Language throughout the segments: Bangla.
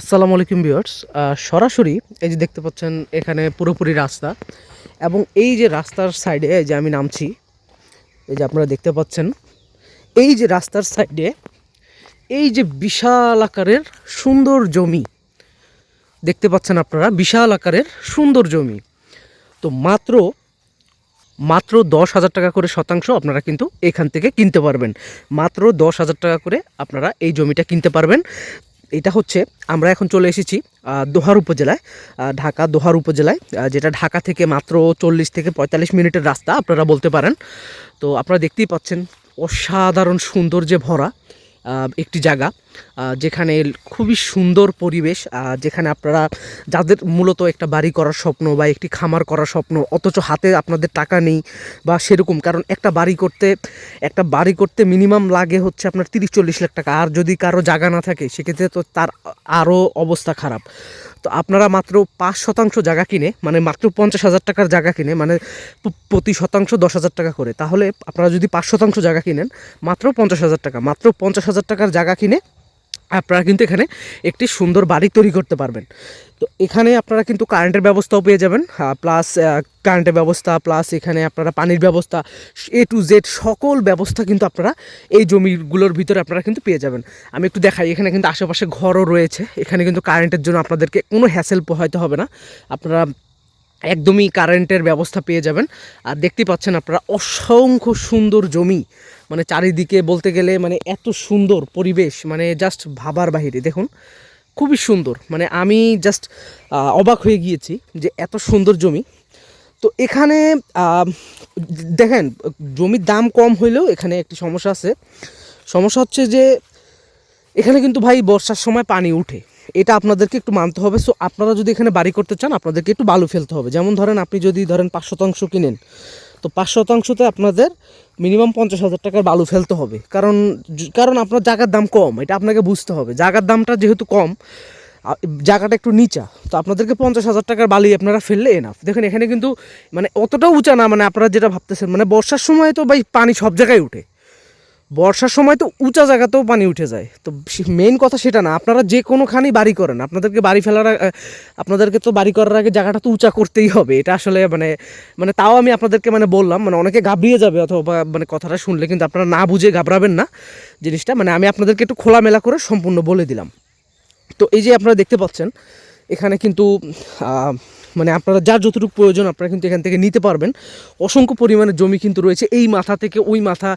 আসসালামু আলাইকুম ভিউয়ার্স। সরাসরি এই যে দেখতে পাচ্ছেন এখানে পুরোপুরি রাস্তা এবং এই যে রাস্তার সাইডে যে আমি নামছি, এই যে আপনারা দেখতে পাচ্ছেন, এই যে রাস্তার সাইডে এই যে বিশাল আকারের সুন্দর জমি দেখতে পাচ্ছেন আপনারা, বিশাল আকারের সুন্দর জমি। তো মাত্র মাত্র দশ হাজার টাকা করে শতাংশ আপনারা কিন্তু এখান থেকে কিনতে পারবেন। মাত্র দশ হাজার টাকা করে আপনারা এই জমিটা কিনতে পারবেন। এটা হচ্ছে, আমরা এখন চলে এসেছি দোহার উপজেলায় ঢাকা দোহার উপজেলায় যেটা ঢাকা থেকে মাত্র চল্লিশ থেকে পঁয়তাল্লিশ মিনিটের রাস্তা, আপনারা বলতে পারেন। তো আপনারা দেখতেই পাচ্ছেন, অসাধারণ সৌন্দর্যে ভরা একটি জায়গা যেখানে খুবই সুন্দর পরিবেশ যেখানে আপনারা যাদের মূলত একটা বাড়ি করার স্বপ্ন বা একটি খামার করার স্বপ্ন, অথচ হাতে আপনাদের টাকা নেই বা সেরকম, কারণ একটা বাড়ি করতে, একটা বাড়ি করতে মিনিমাম লাগে হচ্ছে আপনার তিরিশ চল্লিশ লাখ টাকা। আর যদি কারও জায়গা না থাকে, সেক্ষেত্রে তো তার আরও অবস্থা খারাপ। তো আপনারা মাত্র পাঁচ শতাংশ জায়গা কিনে মানে মাত্র পঞ্চাশ হাজার টাকার জায়গা কিনে মানে প্রতি শতাংশ দশ হাজার টাকা করে। তাহলে আপনারা যদি পাঁচ শতাংশ জায়গা কিনেন, মাত্র পঞ্চাশ হাজার টাকা, মাত্র পঞ্চাশ হাজার টাকার জায়গা কিনে আপনারা কিন্তু এখানে একটি সুন্দর বাড়ি তৈরি করতে পারবেন। তো এখানে আপনারা কিন্তু কারেন্টের ব্যবস্থাও পেয়ে যাবেন। প্লাস কারেন্টের ব্যবস্থা প্লাস এখানে আপনারা পানির ব্যবস্থা এ টু জেড সকল ব্যবস্থা কিন্তু আপনারা এই জমিগুলোর ভিতরে আপনারা কিন্তু পেয়ে যাবেন। আমি একটু দেখাই, এখানে কিন্তু আশেপাশে ঘরও রয়েছে। এখানে কিন্তু কারেন্টের জন্য আপনাদেরকে কোনো হ্যাসেল পোহাইতে হবে না। আপনারা একদমই কারেন্টের ব্যবস্থা পেয়ে যাবেন। আর দেখতে পাচ্ছেন আপনারা, অসংখ্য সুন্দর জমি। মানে চারিদিকে বলতে গেলে মানে এত সুন্দর পরিবেশ মানে জাস্ট ভাবার বাহিরে। দেখুন, খুবই সুন্দর। মানে আমি জাস্ট অবাক হয়ে গিয়েছি যে এত সুন্দর জমি। তো এখানে দেখেন, জমির দাম কম হইলেও এখানে একটি সমস্যা আছে। সমস্যা হচ্ছে যে, এখানে কিন্তু ভাই বর্ষার সময় পানি উঠে। এটা আপনাদেরকে একটু মানতে হবে। সো আপনারা যদি এখানে বাড়ি করতে চান, আপনাদেরকে একটু বালু ফেলতে হবে। যেমন ধরেন, আপনি যদি ধরেন পাঁচ শতাংশ কিনেন, তো পাঁচ শতাংশতে আপনাদের মিনিমাম পঞ্চাশ হাজার টাকার বালু ফেলতে হবে। কারণ কারণ আপনার জায়গার দাম কম, এটা আপনাকে বুঝতে হবে। জায়গার দামটা যেহেতু কম জায়গাটা একটু নিচা, তো আপনাদেরকে পঞ্চাশ হাজার টাকার বালি আপনারা ফেললে এনাফ দেখেন, এখানে কিন্তু মানে অতটাও উঁচা না মানে আপনারা যেটা ভাবতেছেন মানে বর্ষার সময় তো ভাই পানি সব জায়গায় উঠে। বর্ষার সময় তো উঁচা জায়গাতেও পানি উঠে যায়। তো মেইন কথা সেটা না। আপনারা যে কোনোখানেই বাড়ি করেন, আপনাদেরকে বাড়ি ফেলার আপনাদেরকে তো বাড়ি করার আগে জায়গাটা তো উঁচা করতেই হবে। এটা আসলে মানে মানে তাও আমি আপনাদেরকে মানে বললাম মানে অনেকে ঘাবড়িয়ে যাবে অথবা মানে কথাটা শুনলে, কিন্তু আপনারা না বুঝে ঘাবড়াবেন না জিনিসটা। মানে আমি আপনাদেরকে একটু খোলামেলা করে সম্পূর্ণ বলে দিলাম। তো এই যে আপনারা দেখতে পাচ্ছেন, এখানে কিন্তু মানে আপনারা যার যতটুকু প্রয়োজন আপনারা কিন্তু এখান থেকে নিতে পারবেন। অসংখ্য পরিমাণে জমি কিন্তু রয়েছে, এই মাথা থেকে ওই মাথা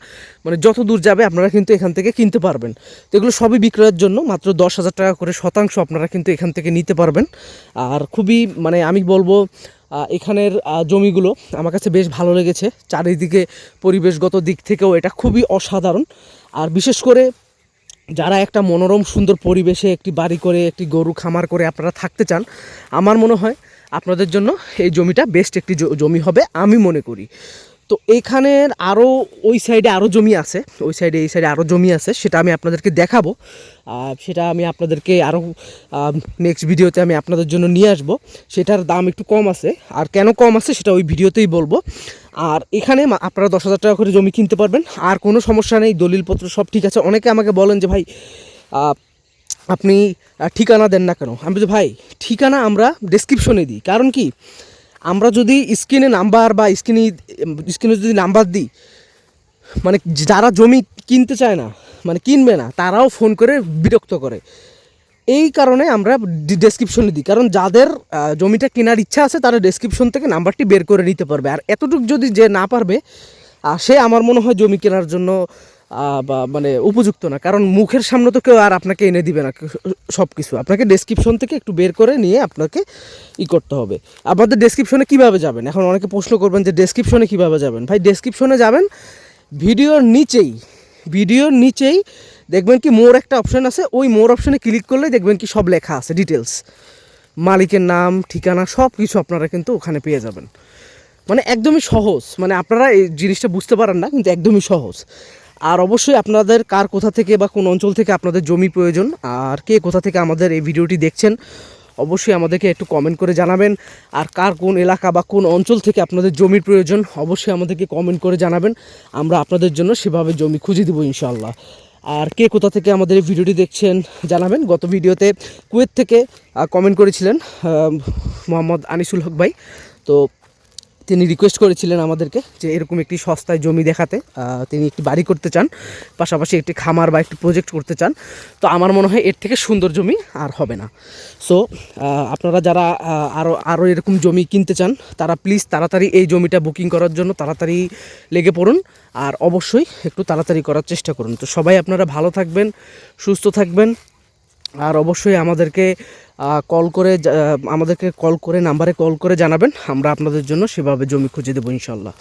মানে যত দূর যাবে আপনারা কিন্তু এখান থেকে কিনতে পারবেন। তো এগুলো সবই বিক্রয়ের জন্য, মাত্র দশ হাজার টাকা করে শতাংশ আপনারা কিন্তু এখান থেকে নিতে পারবেন। আর খুবই মানে আমি বলব এখানের জমিগুলো আমার কাছে বেশ ভালো লেগেছে। চারিদিকে পরিবেশগত দিক থেকেও এটা খুবই অসাধারণ। আর বিশেষ করে যারা একটা মনোরম, সুন্দর পরিবেশে একটি বাড়ি করে, একটি গরু খামার করে আপনারা থাকতে চান, আমার মনে হয় আপনাদের জন্য এই জমিটা বেস্ট একটি জমি হবে, আমি মনে করি। তো এইখানের আরও ওই সাইডে আরও জমি আছে, ওই সাইডে এই সাইডে আরও জমি আছে, সেটা আমি আপনাদেরকে দেখাবো। সেটা আমি আপনাদেরকে আরও নেক্সট ভিডিওতে আমি আপনাদের জন্য নিয়ে আসব। সেটার দাম একটু কম আছে, আর কেন কম আছে সেটা ওই ভিডিওতেই বলব। আর এখানে আপনারা দশ হাজার টাকা করে জমি কিনতে পারবেন, আর কোনো সমস্যা নেই, দলিলপত্র সব ঠিক আছে। অনেকে আমাকে বলেন যে, ভাই আপনি ঠিকানা দেন না কেন? আমি বলছি, ভাই, ঠিকানা আমরা ডেসক্রিপশনে দিই। কারণ কি? আমরা যদি স্ক্রিনে নাম্বার বা স্ক্রিনে স্ক্রিনে যদি নাম্বার দিই মানে যারা জমি কিনতে চায় না মানে কিনবে না, তারাও ফোন করে বিরক্ত করে। এই কারণে আমরা ডেসক্রিপশনে দিই। কারণ যাদের জমিটা কেনার ইচ্ছা আছে, তারা ডেসক্রিপশন থেকে নাম্বারটি বের করে নিতে পারবে। আর এতটুকু যদি যে না পারবে সে আমার মনে হয় জমি কেনার জন্য বা মানে উপযুক্ত না। কারণ মুখের সামনে তো কেউ আর আপনাকে এনে দিবে না সব কিছু আপনাকে ডেসক্রিপশন থেকে একটু বের করে নিয়ে আপনাকে ই করতে হবে। আমাদের ডেসক্রিপশনে কীভাবে যাবেন? এখন অনেকে প্রশ্ন করবেন যে ডেসক্রিপশনে কীভাবে যাবেন? ভাই ডেসক্রিপশনে যাবেন, ভিডিওর নিচেই ভিডিওর নিচেই দেখবেন কি মোর একটা অপশন আছে। ওই মোর অপশনে ক্লিক করলে দেখবেন কি সব লেখা আছে ডিটেলস মালিকের নাম, ঠিকানা সব কিছু আপনারা কিন্তু ওখানে পেয়ে যাবেন। মানে একদমই সহজ। মানে আপনারা এই জিনিসটা বুঝতে পারেন না, কিন্তু একদমই সহজ। আর অবশ্যই আপনাদের কার কোথা থেকে বা কোন অঞ্চল থেকে আপনাদের জমি প্রয়োজন, আর কে কোথা থেকে আমাদের এই ভিডিওটি দেখছেন, অবশ্যই আমাদেরকে একটু কমেন্ট করে জানাবেন। আর কার কোন এলাকা বা কোন অঞ্চল থেকে আপনাদের জমির প্রয়োজন, অবশ্যই আমাদেরকে কমেন্ট করে জানাবেন। আমরা আপনাদের জন্য সেভাবে জমি খুঁজে দেবো ইনশাল্লাহ আর কে কোথা থেকে আমাদের এই ভিডিওটি দেখছেন জানাবেন। গত ভিডিওতে কুয়েত থেকে কমেন্ট করেছিলেন মোহাম্মদ আনিসুল হক ভাই। তো তিনি রিকোয়েস্ট করেছিলেন আমাদেরকে যে এরকম একটি সস্তায় জমি দেখাতে তিনি একটি বাড়ি করতে চান, পাশাপাশি একটি খামার বা একটি প্রজেক্ট করতে চান। তো আমার মনে হয় এর থেকে সুন্দর জমি আর হবে না। সো আপনারা যারা আরও আরও এরকম জমি কিনতে চান, তারা প্লিজ তাড়াতাড়ি এই জমিটা বুকিং করার জন্য তাড়াতাড়ি লেগে পড়ুন আর অবশ্যই একটু তাড়াতাড়ি করার চেষ্টা করুন। তো সবাই আপনারা ভালো থাকবেন, সুস্থ থাকবেন আর অবশ্যই আমাদেরকে কল করে আমাদেরকে কল করে, নাম্বারে কল করে জানাবেন। আমরা আপনাদের জন্য সেভাবে জমি খুঁজে দেবো, ইনশাল্লাহ।